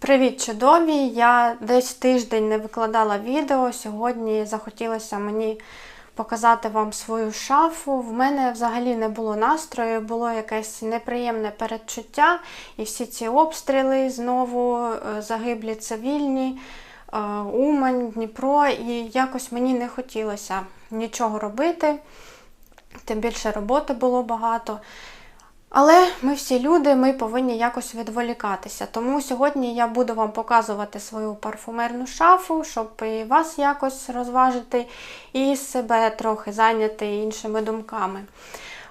Привіт, чудові! Я десь тиждень не викладала відео. Сьогодні захотілося мені показати вам свою шафу. В мене взагалі не було настрою, було якесь неприємне передчуття, і всі ці обстріли знову е, загиблі цивільні, е, Умань, Дніпро, і якось мені не хотілося нічого робити. Тим більше роботи було багато. Але ми всі люди, ми повинні якось відволікатися. Тому сьогодні я буду вам показувати свою парфумерну шафу, щоб і вас якось розважити, і себе трохи зайняти іншими думками.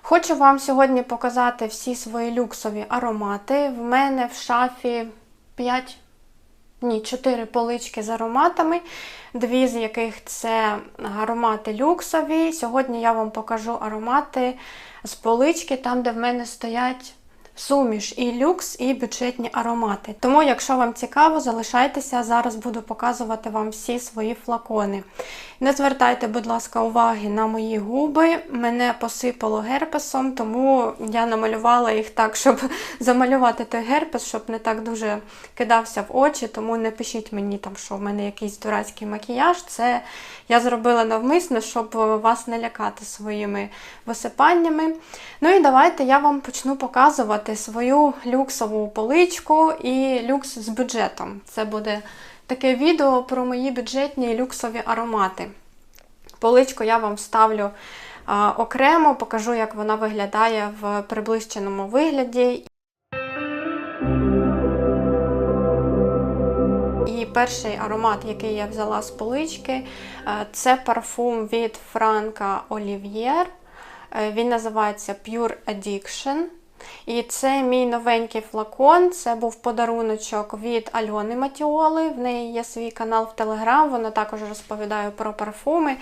Хочу вам сьогодні показати всі свої люксові аромати. В мене в шафі 5, ні, чотири полички з ароматами, дві з яких це аромати люксові. Сьогодні я вам покажу аромати з полички, там, де в мене стоять суміш і люкс, і бюджетні аромати. Тому, якщо вам цікаво, залишайтеся, зараз буду показувати вам всі свої флакони. Не звертайте, будь ласка, уваги на мої губи. Мене посипало герпесом, тому я намалювала їх так, щоб замалювати той герпес, щоб не так дуже кидався в очі. Тому не пишіть мені, там, що в мене якийсь дурацький макіяж. Це я зробила навмисно, щоб вас не лякати своїми висипаннями. Ну і давайте я вам почну показувати свою люксову поличку і люкс з бюджетом. Це буде таке відео про мої бюджетні люксові аромати. Поличку я вам ставлю окремо, покажу, як вона виглядає в приближеному вигляді. І перший аромат, який я взяла з полички, е, це парфум від Франка Олів'єр. Він називається Pure Addiction. І це мій новенький флакон. Це був подаруночок від Альони Матіоли. В неї є свій канал в Телеграм, вона також розповідає про парфуми.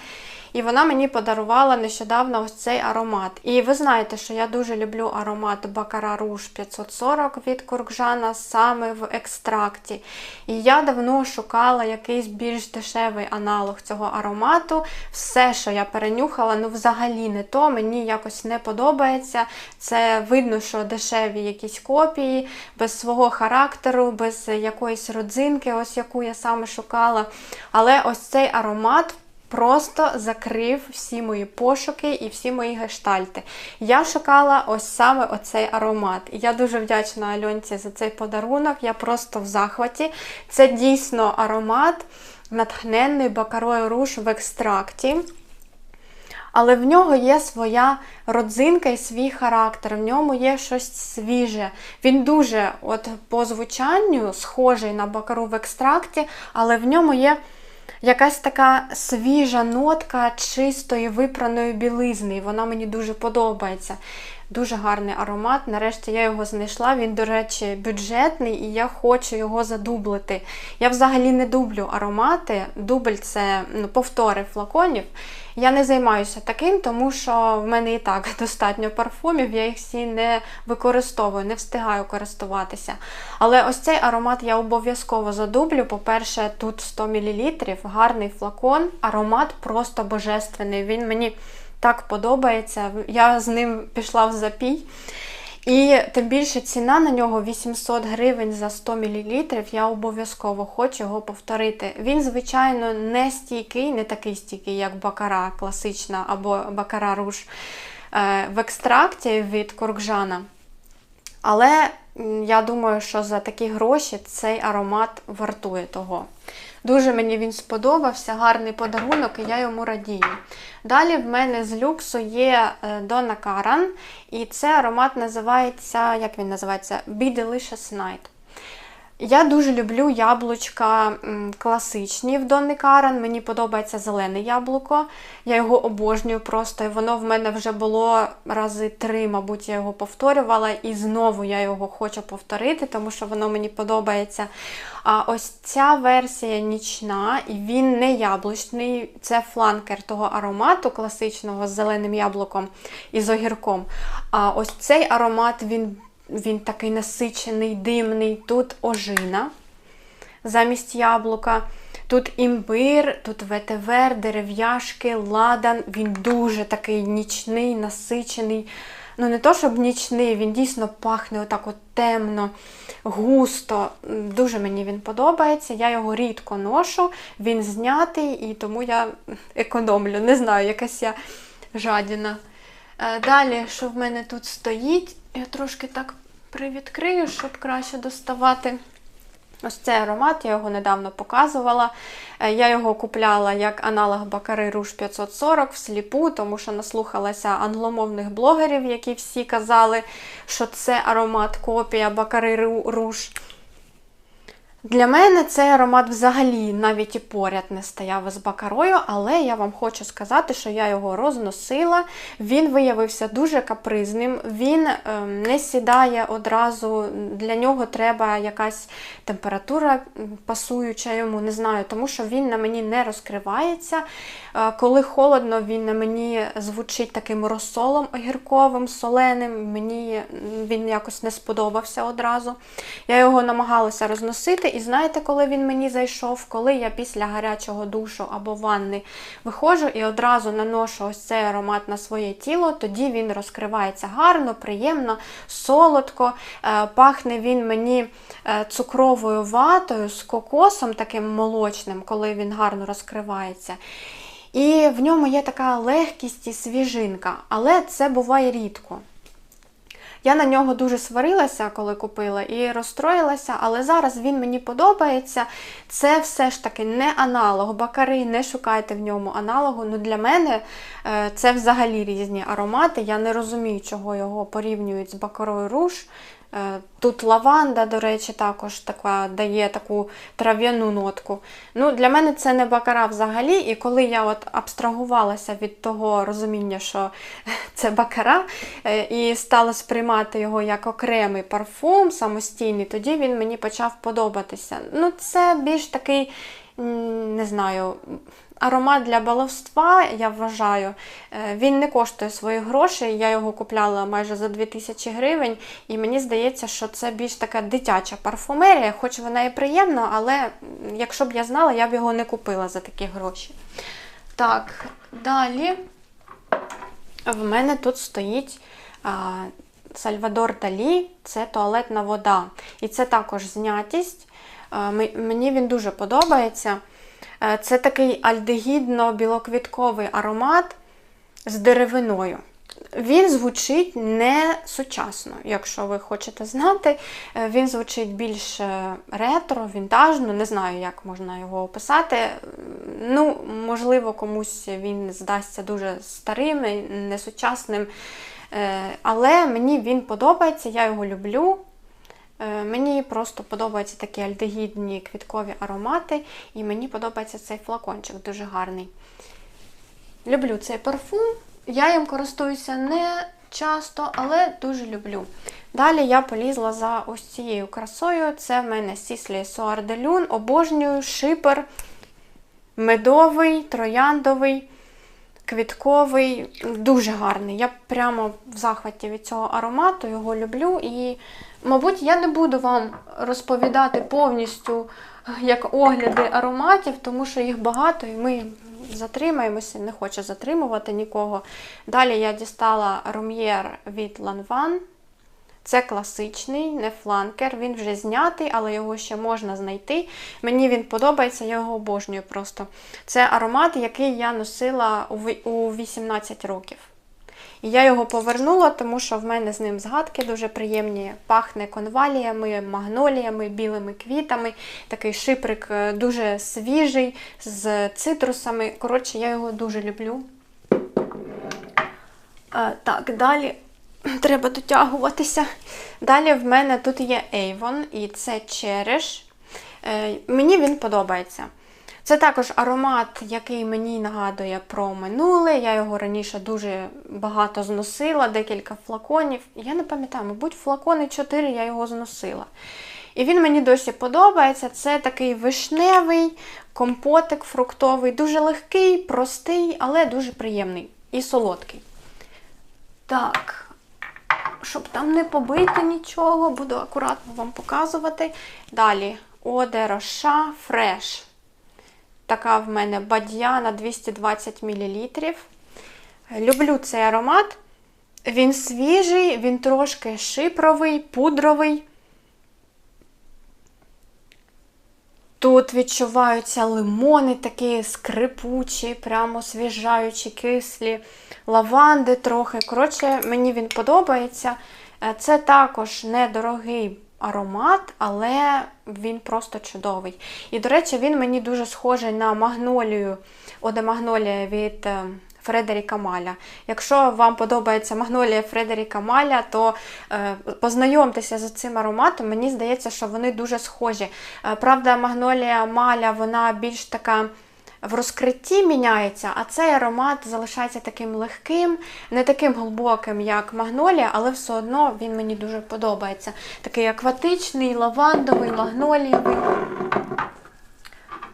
І вона мені подарувала нещодавно ось цей аромат. І ви знаєте, що я дуже люблю аромат Baccarat Rouge 540 від Куркжана саме в екстракті. І я давно шукала якийсь більш дешевий аналог цього аромату. Все, що я перенюхала, ну взагалі не то, мені якось не подобається. Це видно, що дешеві якісь копії, без свого характеру, без якоїсь родзинки, ось яку я саме шукала. Але ось цей аромат просто закрив всі мої пошуки і всі мої гештальти. Я шукала ось саме оцей аромат. Я дуже вдячна Альонці за цей подарунок. Я просто в захваті. Це дійсно аромат, натхненний бакарою руш в екстракті. Але в нього є своя родзинка і свій характер, в ньому є щось свіже. Він дуже, от по звучанню, схожий на бакару в екстракті, але в ньому є якась така свіжа нотка чистої випраної білизни. І Вона мені дуже подобається. Дуже гарний аромат. Нарешті я його знайшла. Він, до речі, бюджетний, і я хочу його задублити. Я взагалі не дублю аромати. Дубль це ну, повтори флаконів. Я не займаюся таким, тому що в мене і так достатньо парфумів, я їх всі не використовую, не встигаю користуватися. Але ось цей аромат я обов'язково задублю. По-перше, тут 100 мл, гарний флакон, аромат просто божественний. Він мені так подобається. Я з ним пішла в запій. І тим більше ціна на нього 800 гривень за 100 мл. Я обов'язково хочу його повторити. Він, звичайно, не стійкий, не такий стійкий, як бакара класична або бакара руш е, в екстракті від Коркжана. Але я думаю, що за такі гроші цей аромат вартує того. Дуже мені він сподобався, гарний подарунок, і я йому радію. Далі в мене з люксу є Дона Каран, і це аромат називається, як він називається? Be Delicious Night. Я дуже люблю яблучка класичні в Донни Карен. Мені подобається зелене яблуко. Я його обожнюю просто. І воно в мене вже було рази три, мабуть, я його повторювала. І знову я його хочу повторити, тому що воно мені подобається. А ось ця версія нічна, і він не яблучний, це фланкер того аромату класичного з зеленим яблуком і з огірком. А ось цей аромат він він такий насичений, димний. Тут ожина замість яблука. Тут імбир, тут ветивер, дерев'яшки, ладан. Він дуже такий нічний, насичений, ну не то, щоб нічний, він дійсно пахне отак от темно, густо. Дуже мені він подобається. Я його рідко ношу, він знятий, і тому я економлю. Не знаю, якась я жадіна. Е, далі, що в мене тут стоїть, я трошки так привідкрию, щоб краще доставати. Ось цей аромат, я його недавно показувала. Е, я його купляла як аналог Бакари Руж 540 всліпу, тому що наслухалася англомовних блогерів, які всі казали, що це аромат копія Бакари Руш. Для мене цей аромат взагалі навіть і поряд не стояв з бакарою, але я вам хочу сказати, що я його розносила. Він виявився дуже капризним, він ем, не сідає одразу, для нього треба якась температура пасуюча йому, не знаю, тому що він на мені не розкривається. Е, коли холодно, він на мені звучить таким розсолом огірковим, соленим. Мені він якось не сподобався одразу. Я його намагалася розносити. І знаєте, коли він мені зайшов, коли я після гарячого душу або ванни виходжу і одразу наношу ось цей аромат на своє тіло, тоді він розкривається гарно, приємно, солодко. Е, пахне він мені е, цукровою ватою з кокосом таким молочним, коли він гарно розкривається. І в ньому є така легкість і свіжинка, але це буває рідко. Я на нього дуже сварилася, коли купила, і розстроїлася, але зараз він мені подобається. Це все ж таки не аналог. Бакари, не шукайте в ньому аналогу. Ну Для мене е, це взагалі різні аромати. Я не розумію, чого його порівнюють з бакарою руш. Е, тут лаванда, до речі, також така дає таку трав'яну нотку. Ну, Для мене це не бакара взагалі. І коли я от абстрагувалася від того розуміння, що це бакара, е, і стала сприймати його як окремий парфум самостійний, тоді він мені почав подобатися. Ну, Це більш такий, не знаю, Аромат для баловства, я вважаю, е, він не коштує своїх грошей. Я його купляла майже за 2000 гривень, і мені здається, що це більш така дитяча парфумерія, хоч вона і приємна, але якщо б я знала, я б його не купила за такі гроші. Так, далі в мене тут стоїть Сальвадор Далі, це туалетна вода. І це також знятість. Мені він дуже подобається. Е, це такий альдегідно-білоквітковий аромат з деревиною. Він звучить не сучасно, якщо ви хочете знати. Е, він звучить більш е, ретро, вінтажно, не знаю, як можна його описати. Ну, Можливо, комусь він здасться дуже старим, несучасним. Але мені він подобається, я його люблю. Е, мені просто подобаються такі альдегідні квіткові аромати, і мені подобається цей флакончик, дуже гарний. Люблю цей парфум. Я їм користуюся не часто, але дуже люблю. Далі я полізла за ось цією красою. Це в мене Сіслі Соар де Люн, обожнюю шипер медовий, трояндовий, квітковий, дуже гарний. Я прямо в захваті від цього аромату, його люблю. і Мабуть, я не буду вам розповідати повністю як огляди ароматів, тому що їх багато і ми затримаємося, не хочу затримувати нікого. Далі я дістала рум'єр від Lanvin. Це класичний, не фланкер, він вже знятий, але його ще можна знайти. Мені він подобається, я його обожнюю просто. Це аромат, який я носила у 18 років. І я його повернула, тому що в мене з ним згадки дуже приємні. Пахне конваліями, магноліями, білими квітами. Такий шиприк е, дуже свіжий, з цитрусами. Коротше, я його дуже люблю. А, Так, далі треба дотягуватися. Далі в мене тут є Avon, і це череш. Е, мені він подобається. Це також аромат, який мені нагадує про минуле. Я його раніше дуже багато зносила, декілька флаконів. Я не пам'ятаю, мабуть, флакони 4 я його зносила. І він мені досі подобається. Це такий вишневий компотик фруктовий, дуже легкий, простий, але дуже приємний і солодкий. Так, щоб там не побити нічого, буду акуратно вам показувати. Далі Оде Роша Фреш. Така в мене бадья на 220 мл. Люблю цей аромат. Він свіжий, він трошки шипровий, пудровий. Тут відчуваються лимони такі скрипучі, прямо свіжаючі, кислі, лаванди трохи. Коротше, мені він подобається. Е, Це також недорогий аромат, але він просто чудовий. І, до речі, він мені дуже схожий на магнолію, Оде Магнолія від е, Фредеріка Маля. Якщо вам подобається магнолія Фредеріка Маля, то е, познайомтеся з цим ароматом. Мені здається, що вони дуже схожі. Е, правда, магнолія Маля вона більш така. В розкритті міняється, а цей аромат залишається таким легким, не таким глибоким, як магнолія, але все одно він мені дуже подобається. Такий акватичний, лавандовий, магнолієвий.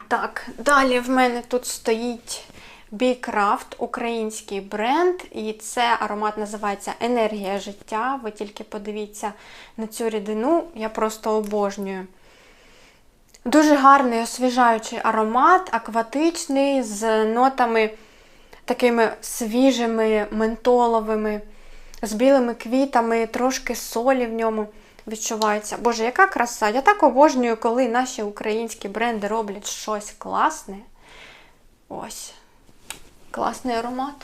Так, далі в мене тут стоїть Бікрафт, український бренд, і це аромат називається Енергія життя. Ви тільки подивіться на цю рідину, я просто обожнюю. Дуже гарний освіжаючий аромат, акватичний, з нотами такими свіжими, ментоловими, з білими квітами, трошки солі в ньому відчувається. Боже, яка краса! Я так обожнюю, коли наші українські бренди роблять щось класне. Ось. Класний аромат.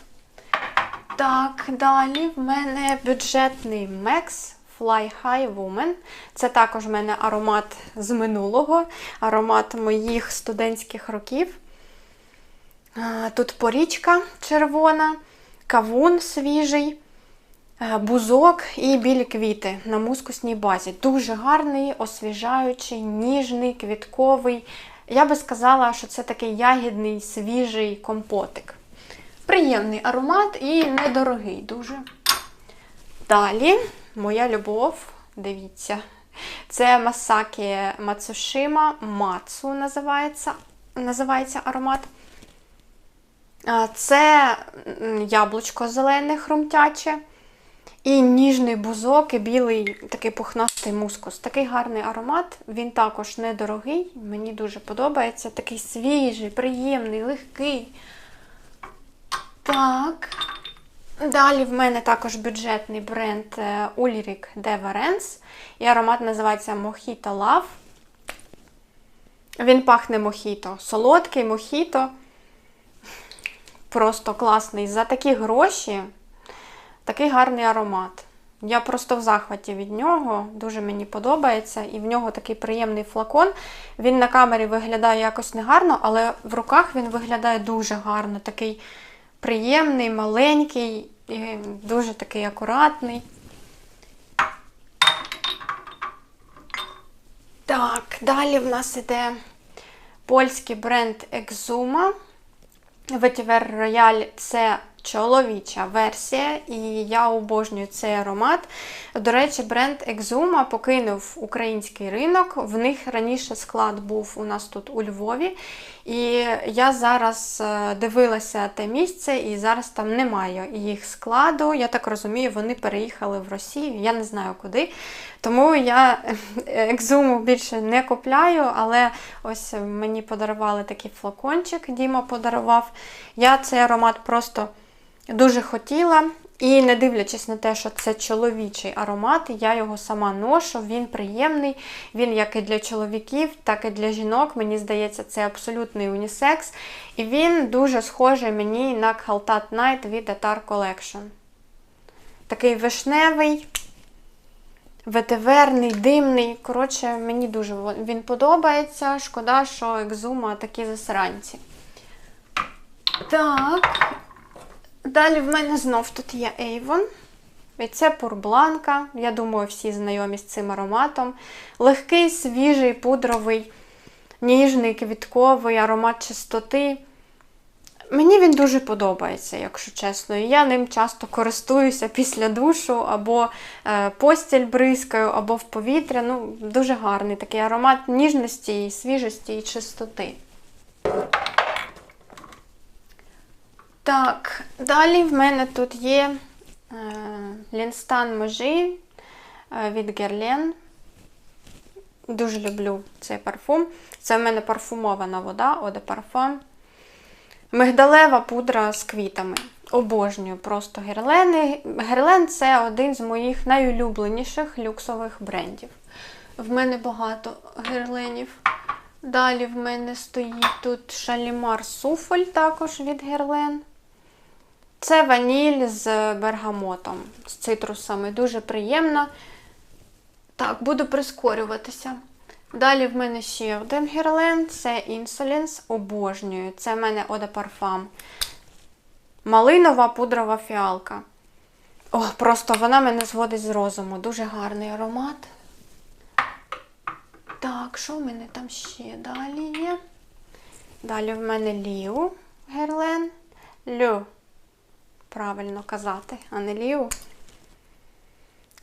Так, далі в мене бюджетний Max Fly High Woman. Це також в мене аромат з минулого, аромат моїх студентських років. Тут порічка червона, кавун свіжий, бузок і білі квіти на мускусній базі. Дуже гарний, освіжаючий, ніжний, квітковий. Я би сказала, що це такий ягідний, свіжий компотик. Приємний аромат і недорогий дуже. Далі моя любов, дивіться, це Масакі Мацушима Мацу називається, називається аромат. Це яблучко зелене хрумтяче. І ніжний бузок, і білий такий пухнастий мускус. Такий гарний аромат, він також недорогий, мені дуже подобається. Такий свіжий, приємний, легкий. Так. Далі в мене також бюджетний бренд Ulrich de Varens. І аромат називається Mojito Love. Він пахне мохіто. Солодкий мохіто. Просто класний. За такі гроші такий гарний аромат. Я просто в захваті від нього, дуже мені подобається. І в нього такий приємний флакон. Він на камері виглядає якось негарно, але в руках він виглядає дуже гарно. Такий приємний, маленький, дуже такий акуратний. Так, далі в нас іде польський бренд Exuma. Vetiver Royal це чоловіча версія, і я обожнюю цей аромат. До речі, бренд Exuma покинув український ринок. В них раніше склад був у нас тут у Львові. І я зараз е, дивилася те місце, і зараз там немає їх складу. Я так розумію, вони переїхали в Росію, я не знаю куди. Тому я екзуму більше не купляю, але ось мені подарували такий флакончик, Діма подарував. Я цей аромат просто дуже хотіла. І не дивлячись на те, що це чоловічий аромат, я його сама ношу, він приємний, він як і для чоловіків, так і для жінок. Мені здається, це абсолютний унісекс. І він дуже схожий мені на Haltat Night від Atar Collection. Такий вишневий, ветиверний, димний. Коротше, мені дуже він подобається. Шкода, що екзума такі засранці. Так. Далі в мене знов тут є Avon. І це пурбланка. Я думаю, всі знайомі з цим ароматом. Легкий, свіжий, пудровий, ніжний, квітковий аромат чистоти. Мені він дуже подобається, якщо чесно. І я ним часто користуюся після душу, або е, постіль бризкаю, або в повітря. Ну, Дуже гарний такий аромат ніжності, свіжості і чистоти. Так, далі в мене тут є е, Лінстан Можі е, від Герлен. Дуже люблю цей парфум. Це в мене парфумована вода, Оде парфум. Мигдалева пудра з квітами. Обожнюю просто герлени. Герлен це один з моїх найулюбленіших люксових брендів. В мене багато герленів. Далі в мене стоїть тут шалімар суфоль також від герлен. Це ваніль з бергамотом, з цитрусами. Дуже приємно. Так, буду прискорюватися. Далі в мене ще один герлен це Insolence. Обожнюю. Це в мене de Parfum. Малинова пудрова фіалка. О, просто вона мене зводить з розуму. Дуже гарний аромат. Так, що в мене там ще далі є? Далі в мене Ліу Герлен. Лю. Правильно казати, а не Ліу.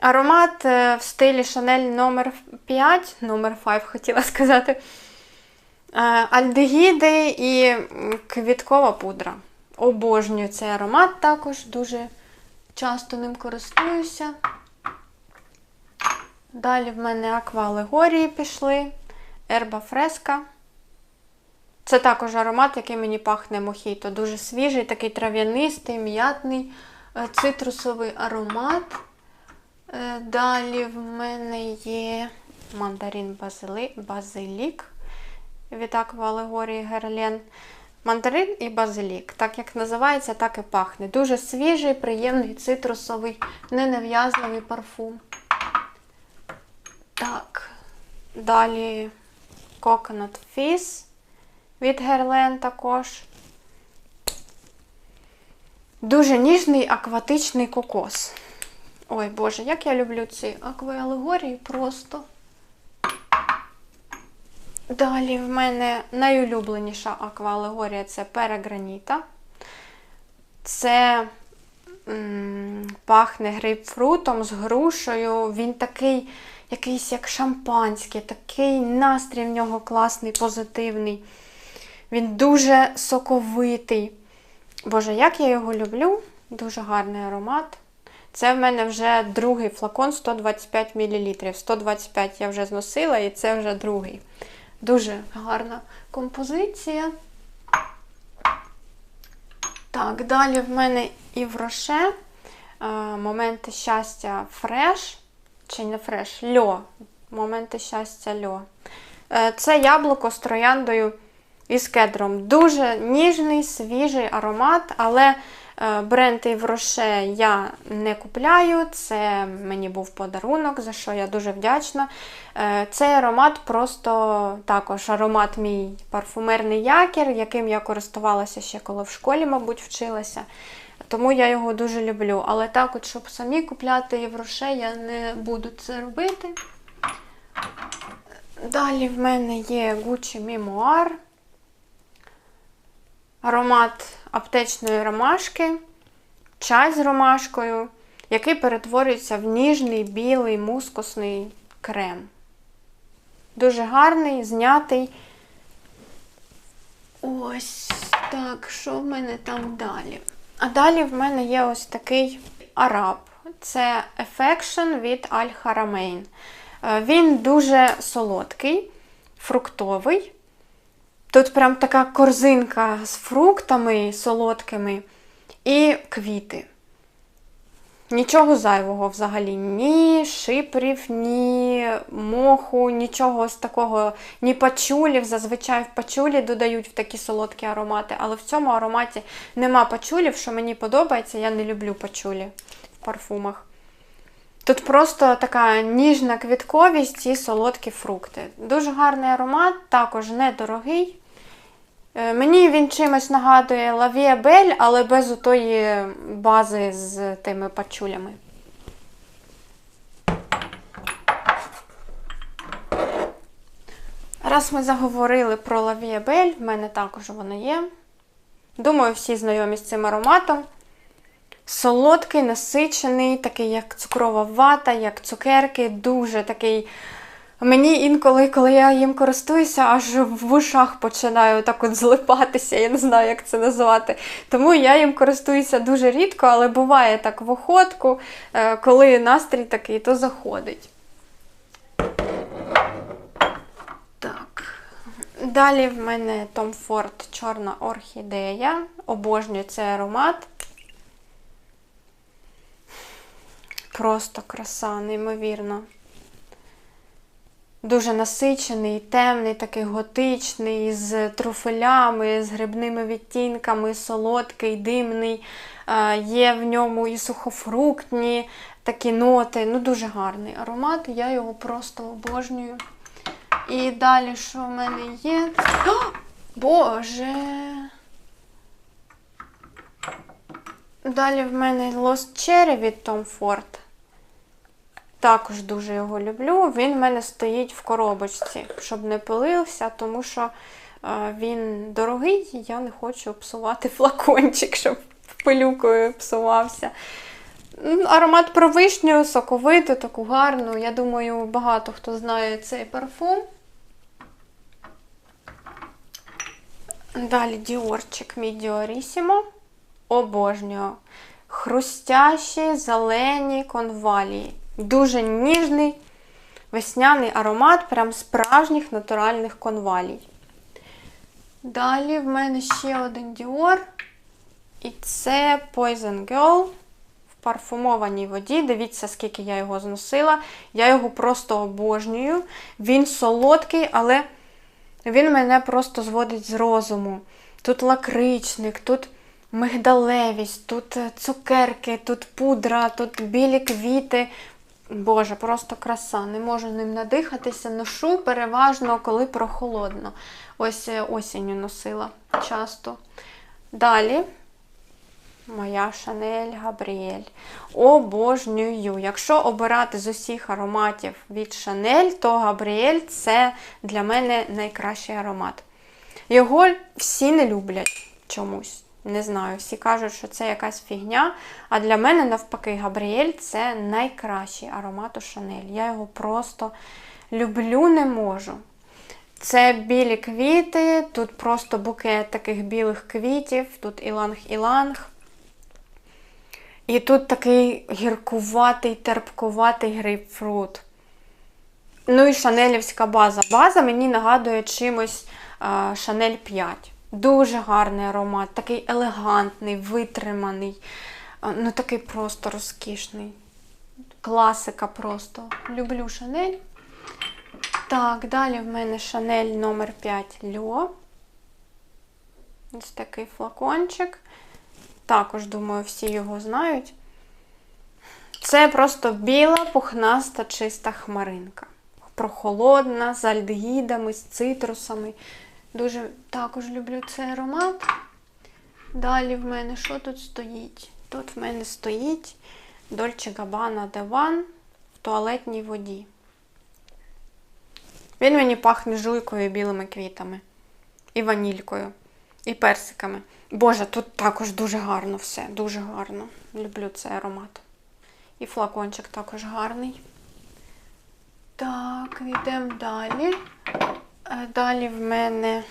Аромат е, в стилі Шанель номер 5, номер 5 хотіла сказати. Е, Альдегіди і квіткова пудра. Обожнюю цей аромат також, дуже часто ним користуюся. Далі в мене аквалегорії пішли, ерба фреска. Це також аромат, який мені пахне мохіто. Дуже свіжий, такий трав'янистий, м'ятний, е, цитрусовий аромат. Е, Далі в мене є мандарин базилік від аквалегорії Герлен. Мандарин і базилік. Так як називається, так і пахне. Дуже свіжий, приємний, цитрусовий, ненав'язливий парфум. Так. Далі Coconut Fizz від Герлен також. Дуже ніжний акватичний кокос. Ой, Боже, як я люблю ці акваалегорії просто. Далі в мене найулюбленіша акваалегорія це переграніта. Це м, пахне грейпфрутом з грушею. Він такий, якийсь як шампанський, такий настрій в нього класний, позитивний. Він дуже соковитий. Боже, як я його люблю. Дуже гарний аромат. Це в мене вже другий флакон 125 мл. 125 я вже зносила, і це вже другий. Дуже гарна композиція. Так, далі в мене і в роше моменти щастя фреш. Чи не фреш? Льо. Моменти щастя льо. Е, Це яблуко з трояндою і з кедром. Дуже ніжний, свіжий аромат, але е, бренд Івроше я не купляю. Це мені був подарунок, за що я дуже вдячна. Е, Цей аромат просто також аромат мій парфумерний якір, яким я користувалася ще коли в школі, мабуть, вчилася. Тому я його дуже люблю. Але так, от, щоб самі купляти євроше, я не буду це робити. Далі в мене є Gucci Memoir. Аромат аптечної ромашки, чай з ромашкою, який перетворюється в ніжний білий мускусний крем. Дуже гарний, знятий. Ось так, що в мене там далі? А далі в мене є ось такий араб. Це Affection від Al Haramain. Е, Він дуже солодкий, фруктовий. Тут прям така корзинка з фруктами солодкими і квіти. Нічого зайвого взагалі, ні шипрів, ні моху, нічого з такого, ні пачулів. Зазвичай в пачулі додають в такі солодкі аромати, але в цьому ароматі нема пачулів, що мені подобається, я не люблю пачулі в парфумах. Тут просто така ніжна квітковість і солодкі фрукти. Дуже гарний аромат, також недорогий. Е, Мені він чимось нагадує Лавія Бель, але без отої бази з тими пачулями. Раз ми заговорили про Лавія Бель, в мене також вона є. Думаю, всі знайомі з цим ароматом. Солодкий, насичений, такий, як цукрова вата, як цукерки, дуже такий. Мені інколи, коли я їм користуюся, аж в ушах починаю так от злипатися, я не знаю, як це назвати. Тому я їм користуюся дуже рідко, але буває так в охотку, е, коли настрій такий, то заходить. Так. Далі в мене Tom Ford Чорна орхідея. Обожнюю цей аромат. Просто краса, неймовірно. Дуже насичений, темний, такий готичний, з труфелями, з грибними відтінками, солодкий, димний. Е, Є в ньому і сухофруктні такі ноти. Ну, дуже гарний аромат. Я його просто обожнюю. І далі, що в мене є? О, Боже! Далі в мене Lost Cherry від Tom Ford. Також дуже його люблю. Він в мене стоїть в коробочці, щоб не пилився, тому що е, він дорогий, і я не хочу псувати флакончик, щоб пилюкою псувався. Аромат про вишню, соковиту, таку гарну. Я думаю, багато хто знає цей парфум. Далі Діорчик мій Діорісімо. Обожнюю. Хрустящі зелені конвалії. Дуже ніжний весняний аромат, прям справжніх натуральних конвалій. Далі в мене ще один Dior. І це Poison Girl в парфумованій воді. Дивіться, скільки я його зносила. Я його просто обожнюю. Він солодкий, але він мене просто зводить з розуму. Тут лакричник, тут мигдалевість, тут цукерки, тут пудра, тут білі квіти. Боже, просто краса. Не можу ним надихатися. Ношу переважно, коли прохолодно. Ось е, осінню носила часто. Далі. Моя Шанель Габріель. Обожнюю. Якщо обирати з усіх ароматів від Шанель, то Габріель це для мене найкращий аромат. Його всі не люблять чомусь. Не знаю, всі кажуть, що це якась фігня. А для мене, навпаки, Габріель це найкращий аромат у Шанель. Я його просто люблю, не можу. Це білі квіти, тут просто букет таких білих квітів, тут іланг-іланг. І тут такий гіркуватий, терпкуватий грейпфрут. Ну і шанелівська база. База мені нагадує чимось Шанель 5. Дуже гарний аромат, такий елегантний, витриманий, ну такий просто розкішний. Класика просто. Люблю Шанель. Так, далі в мене Шанель номер 5 Льо. Ось такий флакончик. Також, думаю, всі його знають. Це просто біла, пухнаста, чиста хмаринка. Прохолодна, з альдегідами, з цитрусами. Дуже також люблю цей аромат. Далі в мене що тут стоїть? Тут в мене стоїть Dolce Gabbana Devan в туалетній воді. Він мені пахне жуйкою і білими квітами. І ванількою, і персиками. Боже, тут також дуже гарно все, дуже гарно. Люблю цей аромат. І флакончик також гарний. Так, йдемо далі. Е, Далі в мене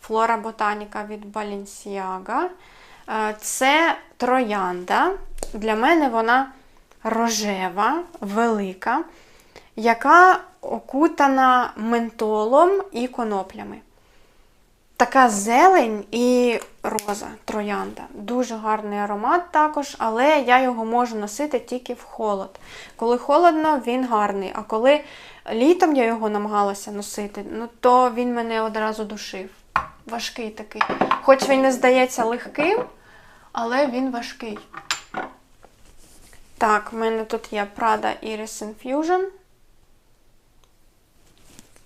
Флора Ботаніка від Balenciaga. Е, Це троянда. Для мене вона рожева, велика, яка окутана ментолом і коноплями. Така зелень і роза троянда. Дуже гарний аромат також, але я його можу носити тільки в холод. Коли холодно, він гарний. А коли літом я його намагалася носити, ну то він мене одразу душив. Важкий такий. Хоч він не здається легким, але він важкий. Так, в мене тут є Prada Iris Infusion.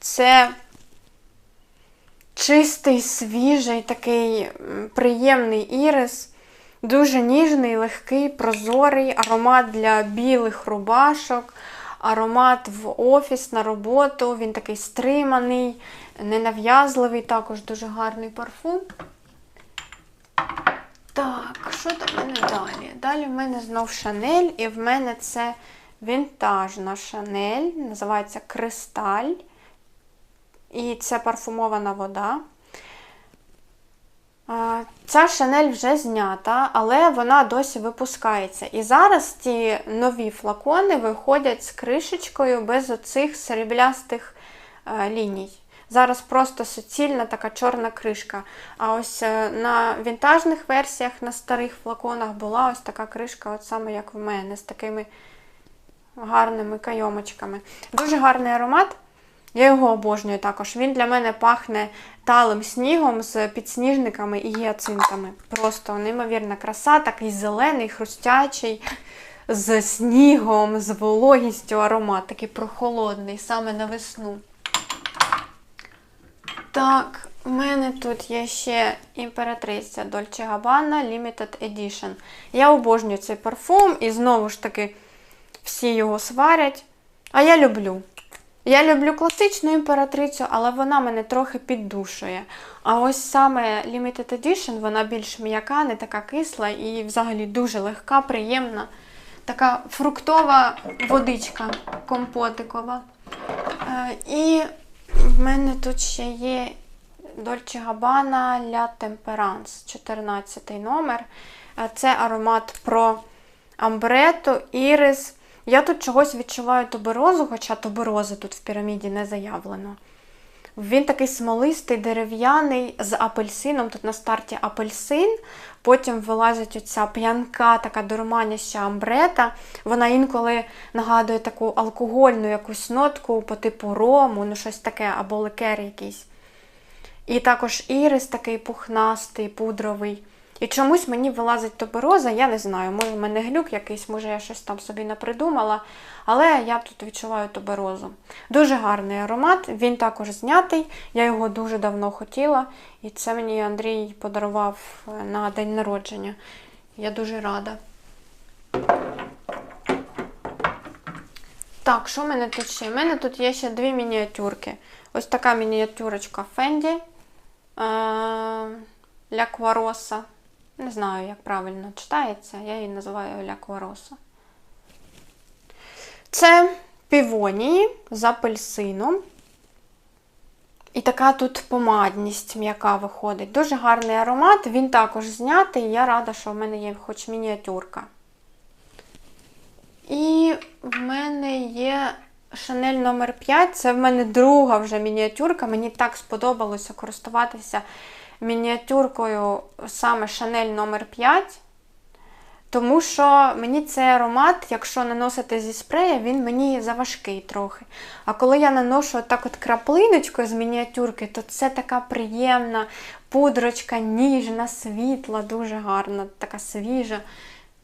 Це чистий, свіжий, такий приємний ірис. Дуже ніжний, легкий, прозорий, аромат для білих рубашок, аромат в офіс на роботу. Він такий стриманий, ненав'язливий, також дуже гарний парфум. Так, що там в мене далі? Далі в мене знов Шанель, і в мене це вінтажна Шанель, називається Кристаль. І це парфумована вода. Ця шанель вже знята, але вона досі випускається. І зараз ті нові флакони виходять з кришечкою без оцих сріблястих е, ліній. Зараз просто суцільна така чорна кришка. А ось е, на вінтажних версіях, на старих флаконах була ось така кришка, от саме як в мене, з такими гарними кайомочками. Дуже гарний аромат. Я його обожнюю також. Він для мене пахне талим снігом з підсніжниками і гіацинтами. Просто неймовірна краса, такий зелений, хрустячий, з снігом, з вологістю аромат, такий прохолодний, саме на весну. Так, у мене тут є ще імператриця Dolce Gabbana Limited Edition. Я обожнюю цей парфум і знову ж таки всі його сварять. А я люблю. Я люблю класичну імператрицю, але вона мене трохи піддушує. А ось саме Limited Edition, вона більш м'яка, не така кисла і взагалі дуже легка, приємна. Така фруктова водичка компотикова. Е, І в мене тут ще є Dolce Gabbana La Temperance, 14 номер. Е, Це аромат про амбрету, ірис. Я тут чогось відчуваю туберозу, хоча туберози тут в піраміді не заявлено. Він такий смолистий, дерев'яний, з апельсином. Тут на старті апельсин, потім вилазить оця п'янка, така дурманяща амбрета. Вона інколи нагадує таку алкогольну якусь нотку по типу рому, ну щось таке, або ликер якийсь. І також ірис такий пухнастий, пудровий. І чомусь мені вилазить тубероза, я не знаю, може в мене глюк якийсь, може я щось там собі напридумала, але я тут відчуваю туберозу. Дуже гарний аромат, він також знятий, я його дуже давно хотіла, і це мені Андрій подарував е, на день народження. Я дуже рада. Так, що в мене тут ще? У мене тут є ще дві мініатюрки. Ось така мініатюрочка Fendi. Ля Квароса. Не знаю, як правильно читається, я її називаю Ля Квароса. Це півонії з апельсином. І така тут помадність м'яка виходить. Дуже гарний аромат, він також знятий. Я рада, що в мене є хоч мініатюрка. І в мене є Шанель номер 5 Це в мене друга вже мініатюрка. Мені так сподобалося користуватися мініатюркою саме Шанель номер 5 тому що мені цей аромат, якщо наносити зі спрея, він мені заважкий трохи. А коли я наношу так от краплиночкою з мініатюрки, то це така приємна пудрочка, ніжна, світла, дуже гарна, така свіжа.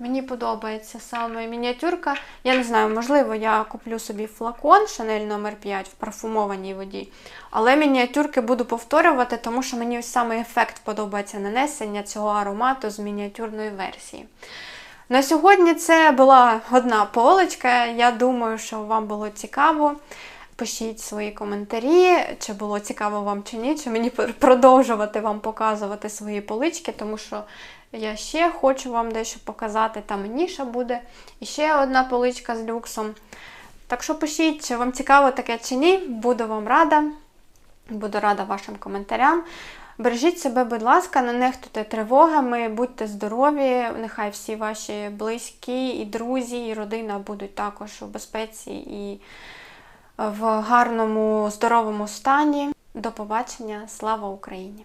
Мені подобається саме мініатюрка. Я не знаю, можливо, я куплю собі флакон Chanel номер 5 в парфумованій воді. Але мініатюрки буду повторювати, тому що мені ось саме ефект подобається нанесення цього аромату з мініатюрної версії. На сьогодні це була одна полочка. Я думаю, що вам було цікаво. Пишіть свої коментарі, чи було цікаво вам чи ні, чи мені продовжувати вам показувати свої полички, тому що я ще хочу вам дещо показати, там ніша буде. І ще одна поличка з люксом. Так що пишіть, чи вам цікаво таке чи ні, буду вам рада. Буду рада вашим коментарям. Бережіть себе, будь ласка, не нехтуйте тривогами, будьте здорові, нехай всі ваші близькі, і друзі, і родина будуть також у безпеці і в гарному, здоровому стані. До побачення! Слава Україні!